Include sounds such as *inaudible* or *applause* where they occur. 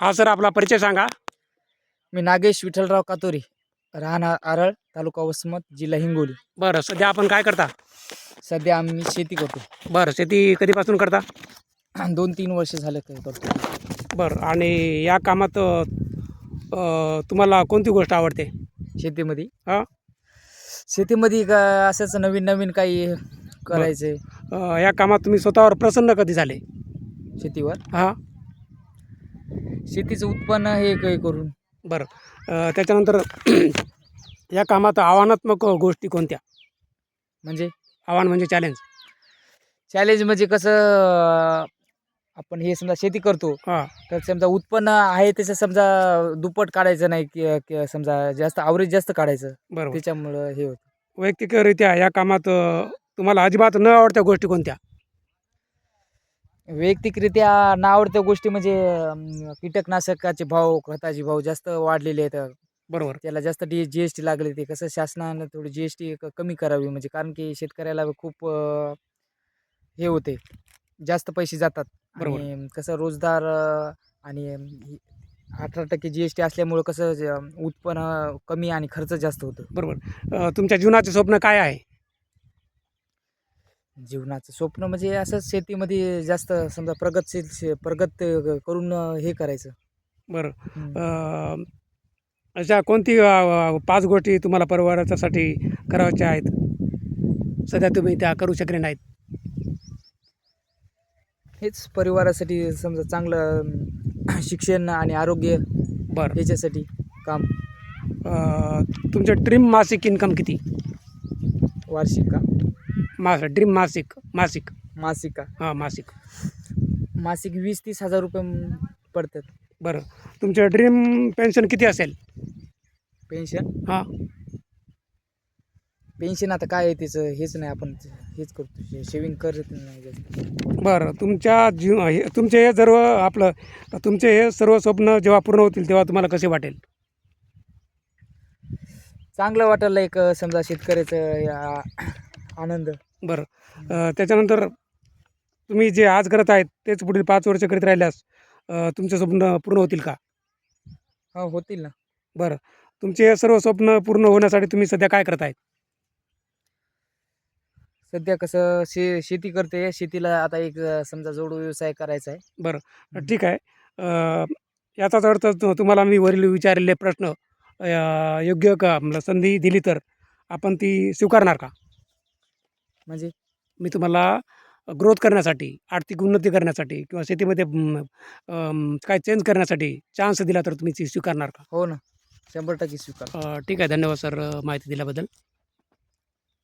हा सर आपला परिचय सांगा. मी नागेश विठ्ठलराव कातोरी राहणार आरळ तालुका वसमत जिल्हा हिंगोली. बरं सध्या आपण काय करता? सध्या आम्ही शेती करतो. बरं शेती कधीपासून करता? *clears throat* दोन तीन वर्ष झालं काय करतो. बरं आणि या कामात अ, तुम्हाला कोणती गोष्ट आवडते? शेतीमध्ये? हा? शेतीमध्ये का असंच नवीन नवीन काही करायचं अ, या कामात तुम्ही स्वतःवर प्रसन्न कधी झाले? शेतीवर? हां? शेतीचं उत्पन्न हे काही करून बरं. अ, त्याच्यानंतर *clears throat* या कामात आव्हानात्मक गोष्टी कोणत्या? म्हणजे? आव्हान म्हणजे चॅलेंज चॅलेंज म्हणजे कसं अं, आपण हे समजा शेती करतो हां. तर समजा उत्पन्न आहे त्याचं समजा दुप्पट काढायचं नाही की की समजा जास्त आवरेज जास्त काढायचं. बरोबर. त्याच्यामुळं हे होतं. वैयक्तिकरित्या या कामात अ, तुम्हाला अजिबात न आवडत्या गोष्टी कोणत्या? वैयक्तिकरित्या न आवडत्या गोष्टी म्हणजे अं, कीटकनाशकाचे भाव खताचे भाव जास्त वाढलेले आहेत. बरोबर. त्याला जास्त डी जी एस टी लागले ते. कसं शासनानं थोडी जी एस टी कमी करावी. म्हणजे कारण की शेतकऱ्याला खूप अं, हे होते. जास्त पैसे जातात. बरोबर. आणि कसं रोजगार अं, आणि अठरा टक्के जी एस टी असल्यामुळं कसं जे, उत्पन्न कमी आणि खर्च जास्त होतं. बरोबर. अ, तुमच्या जीवनाचे स्वप्न काय आहे? जीवनाचं स्वप्न म्हणजे असंच शेतीमध्ये जास्त समजा प्रगतशील शे- प्रगत करून हे करायचं. बरं. हम्म. अ, अशा कोणती अ, पाच गोष्टी तुम्हाला परिवाराच्यासाठी करायच्या आहेत? सध्या तुम्ही त्या करू शकले नाहीत. हेच परिवारासाठी समजा चांगलं अं, शिक्षण आणि आरोग्य बरं. याच्यासाठी काम. अ, तुमचं ड्रीम मासिक इन्कम किती? वार्षिक का? मास ड्रीम मासिक मासिक. मासिक का? हां मासिक. मासिक वीस तीस हजार रुपये म- पडतात. बरं. तुमचं ड्रीम पेन्शन किती असेल? पेन्शन हां. पेन्शन आता काय आहे त्याचं हेच नाही आपण हेच करतो. शेविंग करत नाही जास्त. बरं. तुमच्या जीव हे तुमचे हे सर्व आपलं तुमचे हे सर्व स्वप्न जेव्हा पूर्ण होतील तेव्हा तुम्हाला कसे वाटेल? चांगलं वाटायला एक समजा शेतकऱ्याचं या- आनंद. बरं. त्याच्यानंतर तुम्ही जे आज करत आहेत तेच पुढील पाच वर्ष करीत राहिल्यास तुमचे स्वप्न पूर्ण होतील का? हो होतील ना. बरं. तुमचे हे सर्व स्वप्न पूर्ण होण्यासाठी तुम्ही सध्या काय करत आहेत? सध्या कसं शे शेती करते शेतीला आता एक समजा जोड व्यवसाय करायचा आहे. हं. ठीक आहे. याचाच अर्थ तुम्हाला मी वरील विचारलेले प्रश्न योग्य का मला संधी दिली तर आपण ती स्वीकारणार का? म्हणजे मी तुम्हाला ग्रोथ करण्यासाठी आर्थिक उन्नती करण्यासाठी किंवा शेतीमध्ये काय चेंज करण्यासाठी चान्स दिला तर तुम्ही ती स्वीकारणार का? हो ना. शंभर टक्के स्वीकार ठीक आहे. धन्यवाद सर माहिती दिल्याबद्दल.